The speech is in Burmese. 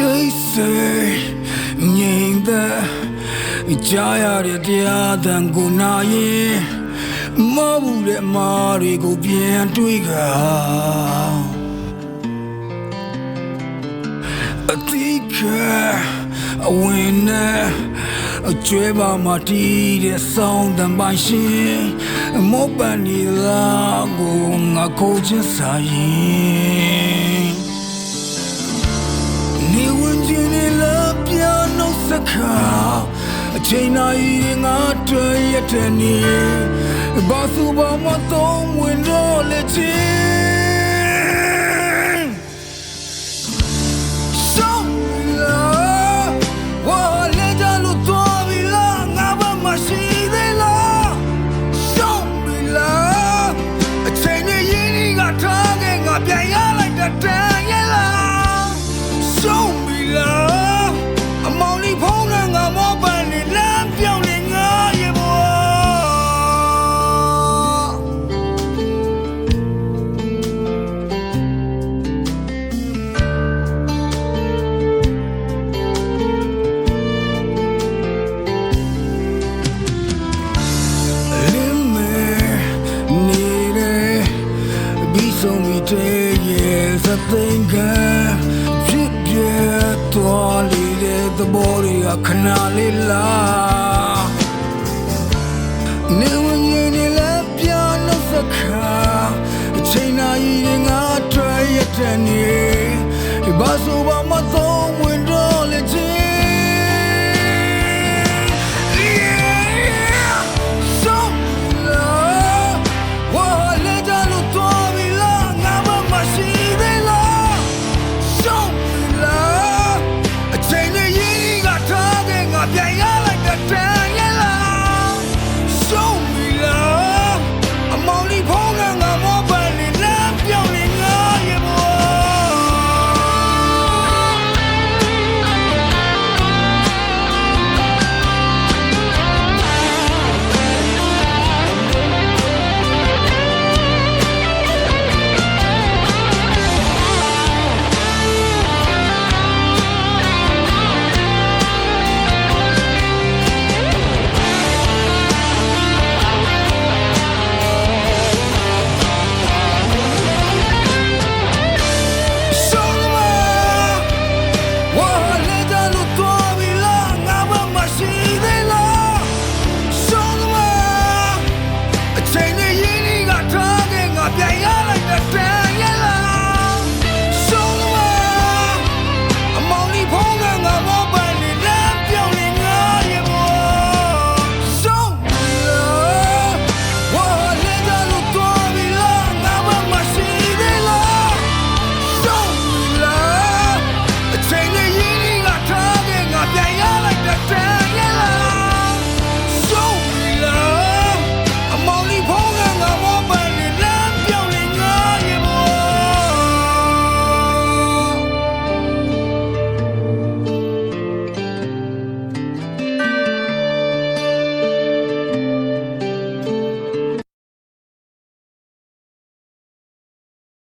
တိတ်ဆိတ်ငြိမ်သက်ကြားရတဲ့တရားသံကိုနာရင်မဟုတ်ဘူးတဲ့အမားတွေကိုပြန်တွေးခါအတိကအဝင်နဲ့အကျွဲပါမတီးတဲ့ဆောင်းတန်ပိုင်ရှင်မောပန်နီလာကိုငါကိုချင်စာရင် ပြနှုတ်စကားအချိန်နိုင်ငါတွေ့ရတဲ့နေဘာသူဘာမတော့ဝင်တော့လေချ ဆုံးပြီတဲ့ရဲ့သသိင်္ဂဖြစ်ပြသွားလေတဲ့သဘောတွေကခဏလေးလားနေဝင်ရင်လည်းပြနှုတ်စခါအ